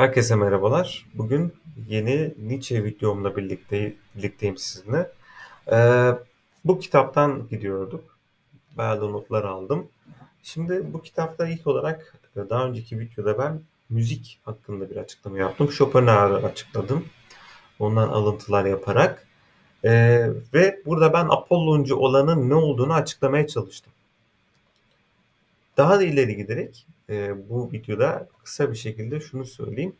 Herkese merhabalar. Bugün yeni Nietzsche videomla birlikte, birlikteyim sizinle. Ee, bu kitaptan gidiyorduk. Bayağı da notlar aldım. Şimdi bu kitapta ilk olarak daha önceki videoda ben müzik hakkında bir açıklama yaptım. Schopenhauer'ı açıkladım. Ondan alıntılar yaparak. Ee, ve burada ben Apolloncu olanın ne olduğunu açıklamaya çalıştım. Daha da ileri giderek e, bu videoda kısa bir şekilde şunu söyleyeyim.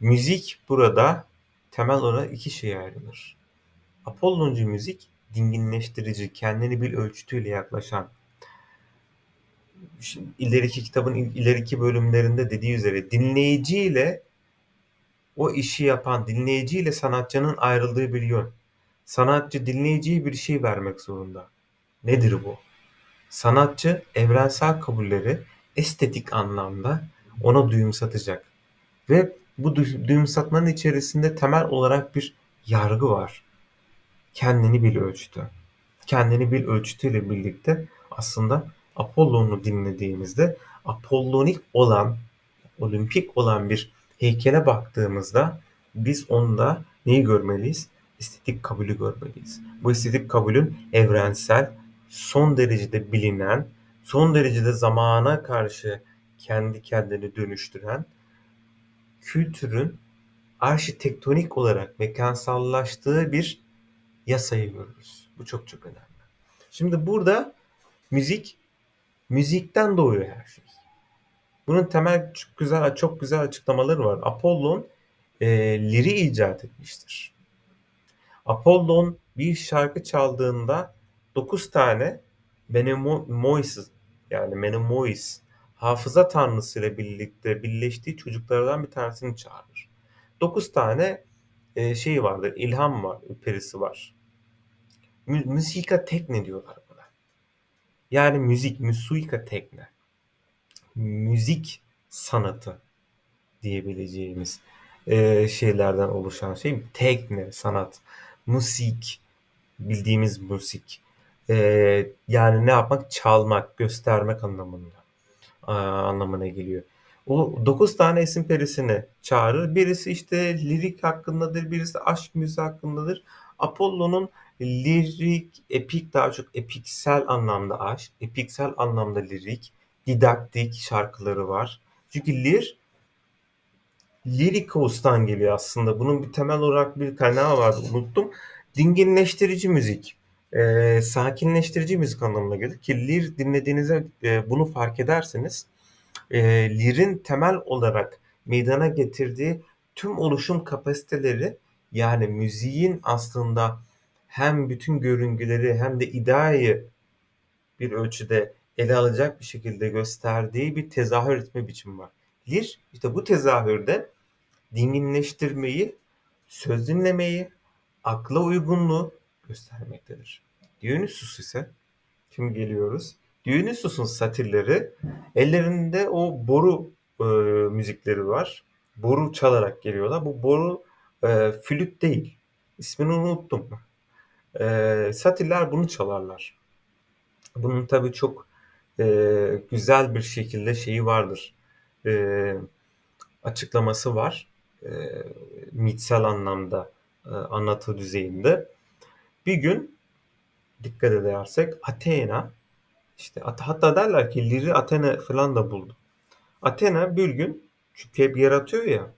Müzik burada temel olarak iki şeye ayrılır. Apolloncu müzik dinginleştirici, kendini bir ölçütüyle yaklaşan. Şimdi ileriki kitabın ileriki bölümlerinde dediği üzere dinleyiciyle o işi yapan dinleyiciyle sanatçının ayrıldığı bir yön. Sanatçı dinleyiciye bir şey vermek zorunda. Nedir bu? Sanatçı evrensel kabulleri estetik anlamda ona duyumsatacak. Ve bu duyumsatmanın içerisinde temel olarak bir yargı var. Kendini bil ölçütü. Kendini bil ölçütüyle birlikte aslında Apollon'u dinlediğimizde Apollonik olan, olimpik olan bir heykele baktığımızda biz onda neyi görmeliyiz? Estetik kabulü görmeliyiz. Bu estetik kabulün evrensel, son derecede bilinen, son derecede zamana karşı kendi kendini dönüştüren kültürün arşitektonik olarak mekansallaştığı bir yasayı görürüz. Bu çok çok önemli. Şimdi burada müzik, müzikten doğuyor her şey. Bunun temel çok güzel çok güzel açıklamaları var. Apollon e, liri icat etmiştir. Apollon bir şarkı çaldığında 9 tane Menemois yani Menemois hafıza tanrısıyla birlikte birleştiği çocuklardan bir tanesini çağırır. Dokuz tane e, şey vardır, ilham var, perisi var. Mü müsika tekne diyorlar buna. Yani müzik, müsuika tekne. Müzik sanatı diyebileceğimiz e, şeylerden oluşan şey tekne, sanat, musik, bildiğimiz musik. E, yani ne yapmak? Çalmak, göstermek anlamında anlamına geliyor. O 9 tane isim perisini çağırır. Birisi işte lirik hakkındadır, birisi aşk müziği hakkındadır. Apollo'nun lirik, epik daha çok epiksel anlamda aşk, epiksel anlamda lirik, didaktik şarkıları var. Çünkü lir lirikos'tan geliyor aslında. Bunun bir temel olarak bir kaynağı vardı unuttum. Dinginleştirici müzik e, sakinleştirici müzik anlamına gelir ki lir dinlediğinizde e, bunu fark ederseniz e, lirin temel olarak meydana getirdiği tüm oluşum kapasiteleri yani müziğin aslında hem bütün görüngüleri hem de ideayı bir ölçüde ele alacak bir şekilde gösterdiği bir tezahür etme biçimi var. Lir işte bu tezahürde dinginleştirmeyi, söz dinlemeyi, akla uygunluğu göstermektedir. Dionysus ise şimdi geliyoruz. Dionysus'un satirleri ellerinde o boru e, müzikleri var. Boru çalarak geliyorlar. Bu boru e, flüt değil. İsmini unuttum. E, satirler bunu çalarlar. Bunun tabii çok e, güzel bir şekilde şeyi vardır. E, açıklaması var. E, mitsel anlamda e, anlatı düzeyinde. Bir gün dikkat edersek Athena işte hatta derler ki Liri Athena falan da buldu. Athena bir gün çünkü hep yaratıyor ya.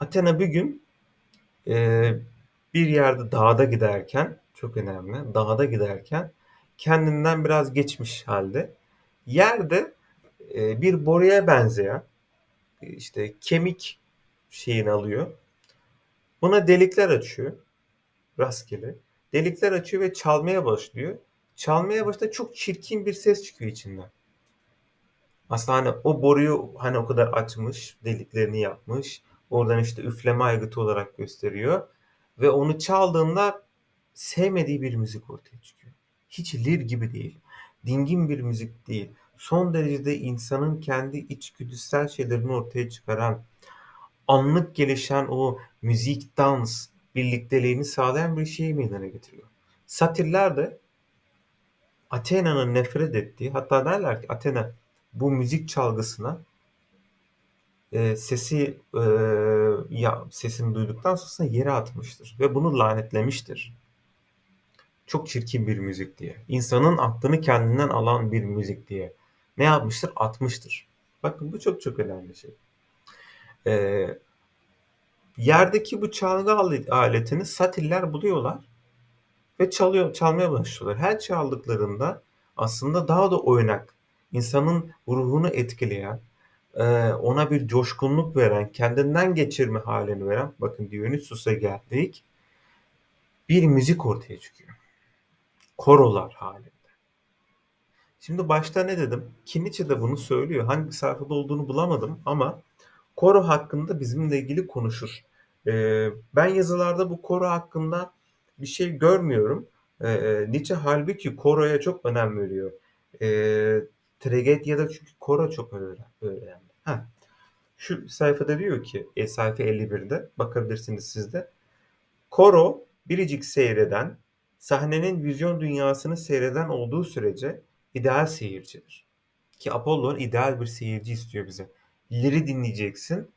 Athena bir gün e, bir yerde dağda giderken çok önemli. Dağda giderken kendinden biraz geçmiş halde yerde e, bir boruya benzeyen işte kemik şeyini alıyor. Buna delikler açıyor. Rastgele. Delikler açıyor ve çalmaya başlıyor. Çalmaya başta çok çirkin bir ses çıkıyor içinden. Aslında hani o boruyu hani o kadar açmış, deliklerini yapmış. Oradan işte üfleme aygıtı olarak gösteriyor. Ve onu çaldığında sevmediği bir müzik ortaya çıkıyor. Hiç lir gibi değil. Dingin bir müzik değil. Son derecede insanın kendi içgüdüsel şeylerini ortaya çıkaran, anlık gelişen o müzik, dans, birlikteliğini sağlayan bir şeyi meydana getiriyor. Satirler de Athena'nın nefret ettiği hatta derler ki Athena bu müzik çalgısına eee, sesi, eee, ya sesini duyduktan sonrasında yere atmıştır ve bunu lanetlemiştir. Çok çirkin bir müzik diye. İnsanın aklını kendinden alan bir müzik diye. Ne yapmıştır? Atmıştır. Bakın bu çok çok önemli şey. Eee, yerdeki bu çalgı aletini Satiller buluyorlar ve çalıyor çalmaya başlıyorlar. Her çaldıklarında aslında daha da oynak, insanın ruhunu etkileyen, eee, ona bir coşkunluk veren, kendinden geçirme halini veren, bakın Dionysus'a geldik, bir müzik ortaya çıkıyor. Korolar halinde. Şimdi başta ne dedim? Kiniçi de bunu söylüyor. Hangi sayfada olduğunu bulamadım ama koro hakkında bizimle ilgili konuşur. Ee, ben yazılarda bu koro hakkında bir şey görmüyorum. Ee, Nietzsche halbuki koroya çok önem veriyor. Ee, Tragedya'da çünkü koro çok önemli. Heh. Şu sayfada diyor ki, e, sayfa 51'de bakabilirsiniz siz de. Koro biricik seyreden, sahnenin vizyon dünyasını seyreden olduğu sürece ideal seyircidir. Ki Apollon ideal bir seyirci istiyor bize. Lir'i dinleyeceksin.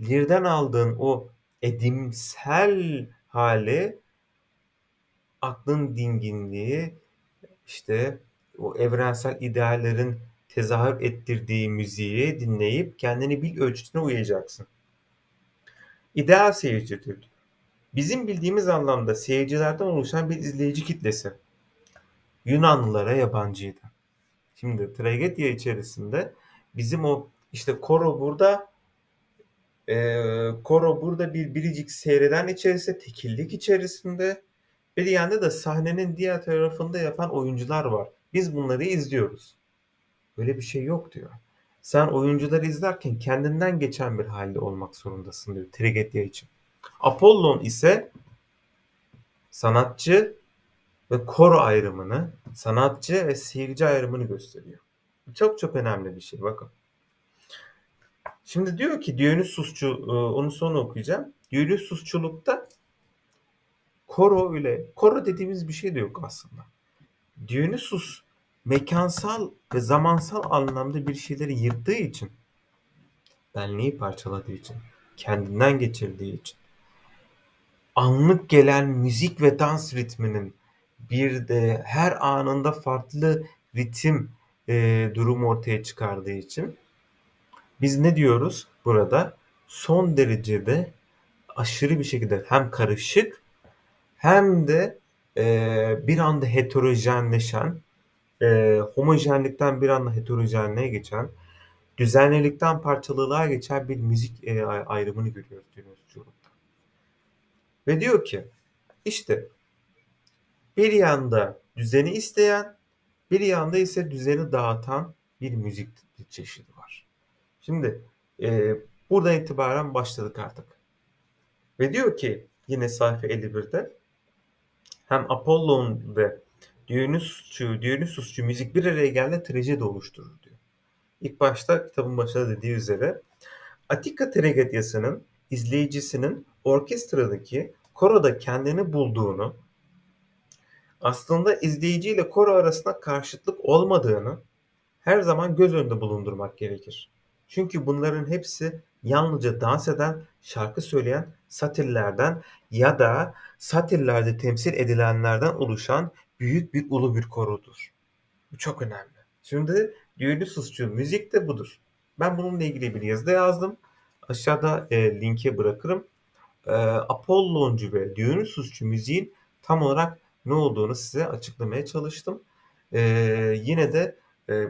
Lir'den aldığın o edimsel hali, aklın dinginliği, işte o evrensel ideallerin tezahür ettirdiği müziği dinleyip kendini bil ölçüsüne uyacaksın. İdeal seyircidir Bizim bildiğimiz anlamda seyircilerden oluşan bir izleyici kitlesi Yunanlılara yabancıydı. Şimdi tragedya içerisinde bizim o işte koro burada e, koro burada bir biricik seyreden içerisinde tekillik içerisinde bir yanda da sahnenin diğer tarafında yapan oyuncular var. Biz bunları izliyoruz. Böyle bir şey yok diyor. Sen oyuncuları izlerken kendinden geçen bir halde olmak zorundasın diyor tragedya için. Apollon ise sanatçı ve koro ayrımını, sanatçı ve seyirci ayrımını gösteriyor. Çok çok önemli bir şey bakın. Şimdi diyor ki Dionysusçu, e, onu sonra okuyacağım. Dionysusçulukta koro ile, koro dediğimiz bir şey de yok aslında. Dionysus mekansal ve zamansal anlamda bir şeyleri yırttığı için, benliği parçaladığı için, kendinden geçirdiği için, anlık gelen müzik ve dans ritminin bir de her anında farklı ritim e, durumu ortaya çıkardığı için biz ne diyoruz burada? Son derecede aşırı bir şekilde hem karışık hem de e, bir anda heterojenleşen, e, homojenlikten bir anda heterojenliğe geçen, düzenlilikten parçalılığa geçen bir müzik e, ayrımını görüyoruz diyoruz. Ve diyor ki işte bir yanda düzeni isteyen bir yanda ise düzeni dağıtan bir müzik çeşidi var. Şimdi e, buradan itibaren başladık artık. Ve diyor ki yine sayfa 51'de hem Apollon ve Dionysusçu, Dionysusçu müzik bir araya geldiğinde trajedi oluşturur diyor. İlk başta kitabın başında dediği üzere Atika tragediyasının izleyicisinin orkestradaki koroda kendini bulduğunu, aslında izleyici ile koro arasında karşıtlık olmadığını her zaman göz önünde bulundurmak gerekir. Çünkü bunların hepsi yalnızca dans eden, şarkı söyleyen satirlerden ya da satillerde temsil edilenlerden oluşan büyük bir ulu bir korodur. Bu çok önemli. Şimdi Dionysusçu müzik de budur. Ben bununla ilgili bir yazı yazdım. Aşağıda e, linke bırakırım e, Apolloncu ve Dionysusçu müziğin tam olarak ne olduğunu size açıklamaya çalıştım. E, yine de e,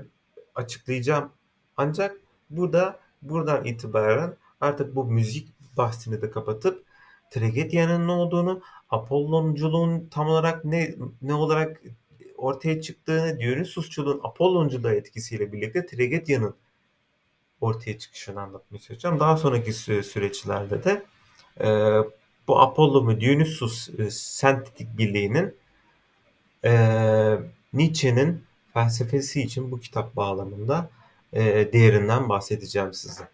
açıklayacağım. Ancak burada buradan itibaren artık bu müzik bahsini de kapatıp tragedyanın ne olduğunu, Apollonculuğun tam olarak ne ne olarak ortaya çıktığını, Dionysusçuluğun Apollonculuğa etkisiyle birlikte tragedyanın ortaya çıkışını anlatmaya çalışacağım. Daha sonraki süreçlerde de e, bu Apollo ve Dionysus e, sentetik birliğinin e, Nietzsche'nin felsefesi için bu kitap bağlamında değerinden bahsedeceğim size.